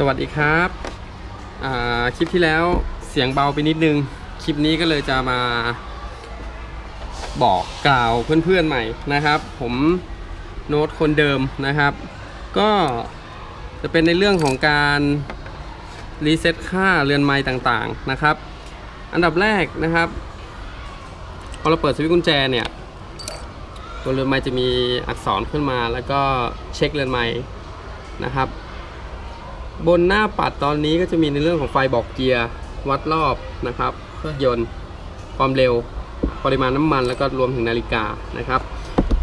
สวัสดีครับคลิปที่แล้วเสียงเบาไปนิดนึง คลิปนี้ก็เลยจะมาบอกกล่าวเพื่อนๆใหม่นะครับ ผมโน้ตคนเดิมนะครับ ก็จะเป็นในเรื่องของการรีเซ็ตค่าเรือนไม้ต่างๆนะครับ อันดับแรกนะครับพอเราเปิดสวิตช์กุญแจเนี่ยตัวเรือนไม้จะมีอักษรขึ้นมา แล้วก็เช็คเรือนไม้นะครับ บนหน้าปัดตอนนี้ก็จะมีในเรื่องของไฟบอกเกียร์วัดรอบนะครับ เครื่องยนต์ความเร็วปริมาณน้ำมันแล้วก็รวมถึงนาฬิกานะครับ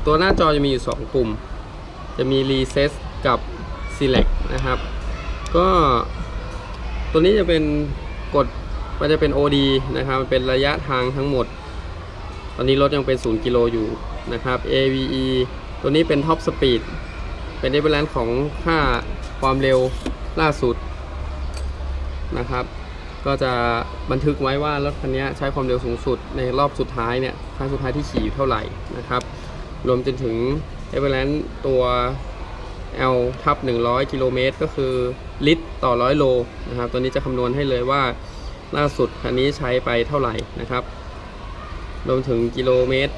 ตัวหน้าจอจะมีอยู่ 2 ปุ่ม จะมี Reset กับ Select นะครับ ก็ตัวนี้จะเป็นกดมันจะเป็น OD นะครับมันเป็นระยะทางทั้งหมด ตอนนี้รถยังเป็น 0 กิโลอยู่นะครับ AVE ตัวนี้เป็น Top Speed เป็น d e f e r e n c e ของค่าความเร็ว ล่าสุดนะครับ ก็จะบันทึกไว้ว่ารถคันนี้ใช้ความเร็วสูงสุดในรอบสุดท้ายเนี่ยครั้งสุดท้ายที่ขี่อยู่เท่าไหร่นะครับ รวมจนถึง e v e r a n c e ตัว L ทับ100 กิโลเมตรก็คือลิตรต่อ100โลนะครับ ตัวนี้จะคำนวณให้เลยว่าล่าสุดคันนี้ใช้ไปเท่าไหร่นะครับ รวมถึงกิโลเมตร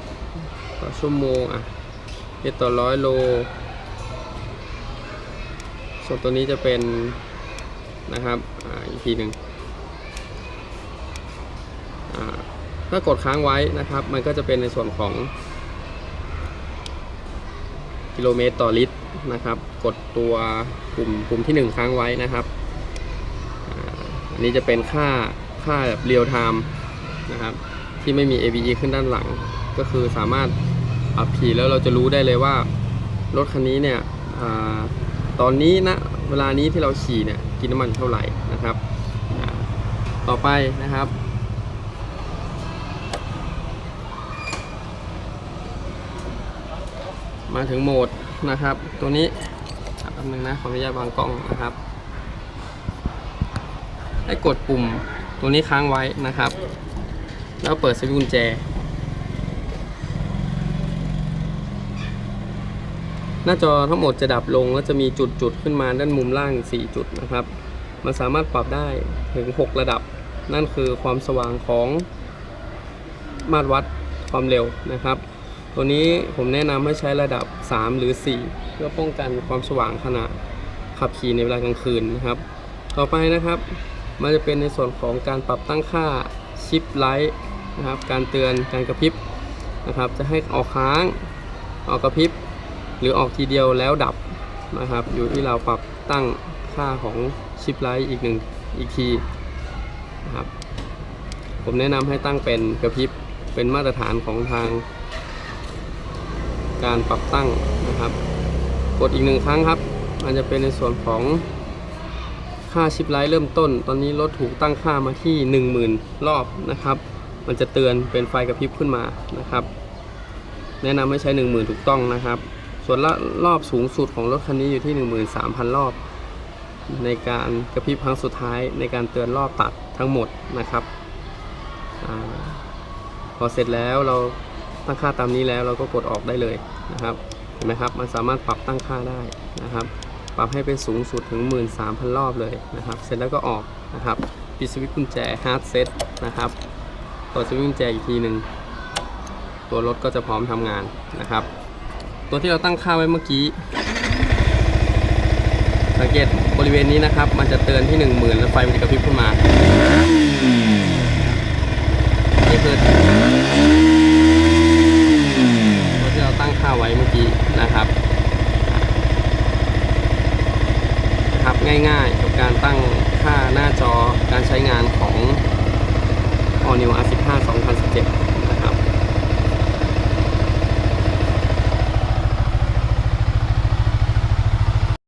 ต่อชั่วโมงอะลิตรต่อ100โล ส่วนตัวนี้จะเป็นนะครับออีกทีหนึ่งถ้ากดค้างไว้นะครับ มันก็จะเป็นในส่วนของกิโลเมตรต่อลิตรนะครับ กดตัวปุ่มปุ่มที่ 1 ค้างไว้นะครับอันนี้จะเป็นค่าค่าแบบเรียลไทม์นะครับ ที่ไม่มี ABE ขึ้นด้านหลัง ก็คือสามารถปรับขี่แล้วเราจะรู้ได้เลยว่า รถคันนี้เนี่ย ตอนนี้นะเวลานี้ที่เราขี่เนี่ยกินน้ำมันเท่าไหร่นะครับ ต่อไปนะครับมาถึงโหมดนะครับ ตัวนี้อะแป๊บนึงนะขออนุญาตวางกล้องนะครับ ให้กดปุ่มตัวนี้ค้างไว้นะครับ แล้วเปิดสวิตช์กุญแจ หน้าจอทั้งหมดจะดับลงแล้วจะมีจุดๆขึ้นมาด้านมุมล่าง 4 จุดนะครับ มันสามารถปรับได้ถึง 6 ระดับ นั่นคือความสว่างของมาตรวัดความเร็วนะครับ ตัวนี้ผมแนะนำให้ใช้ระดับ 3 หรือ 4 เพื่อป้องกันความสว่างขณะขับขี่ในเวลากลางคืนนะครับ ต่อไปนะครับ มันจะเป็นในส่วนของการปรับตั้งค่าชิปไลท์นะครับ การเตือนการกระพริบนะครับ จะให้ออกค้างออกกระพริบ หรือออกทีเดียวแล้วดับนะครับ อยู่ที่เราปรับตั้งค่าของชิปไลท์อีกหนึ่งอีกทีนะครับ ผมแนะนำให้ตั้งเป็นกระพริบเป็นมาตรฐานของทาง การปรับตั้งนะครับ กดอีกหนึ่งครั้งครับ มันจะเป็นในส่วนของค่าชิปไลท์เริ่มต้น ตอนนี้รถถูกตั้งค่ามาที่ 10,000 รอบนะครับ มันจะเตือนเป็นไฟกระพริบขึ้นมานะครับ แนะนำให้ใช้ 10,000 ถูกต้องนะครับ ส่วนละรอบสูงสุดของรถคันนี้อยู่ที่ 13,000 รอบ ในการกระพริบครั้งสุดท้ายในการเตือนรอบตัดทั้งหมดนะครับอพอเสร็จแล้วเราตั้งค่าตามนี้แล้วเราก็กดออกได้เลยนะครับเห็นไหมครับมันสามารถปรับตั้งค่าได้นะครับ ปรับให้เป็นสูงสุดถึง 13,000 รอบเลยนะครับ เสร็จแล้วก็ออกนะครับปิดสวิตช์กุญแจ hard set นะครับเปิดสวิตช์กุญแจอีกทีหนึ่งตัวรถก็จะพร้อมทำงานนะครับ ตัวที่เราตั้งค่าไว้เมื่อกี้ สังเกตบริเวณนี้นะครับ มันจะเตือนที่ 10,000 แล้วไฟมันจะกระพริบขึ้นมานี่คือตัวที่เราตั้งค่าไว้เมื่อกี้นะครับนะครับง่ายๆ กับการตั้งค่าหน้าจอการใช้งานของ All New R15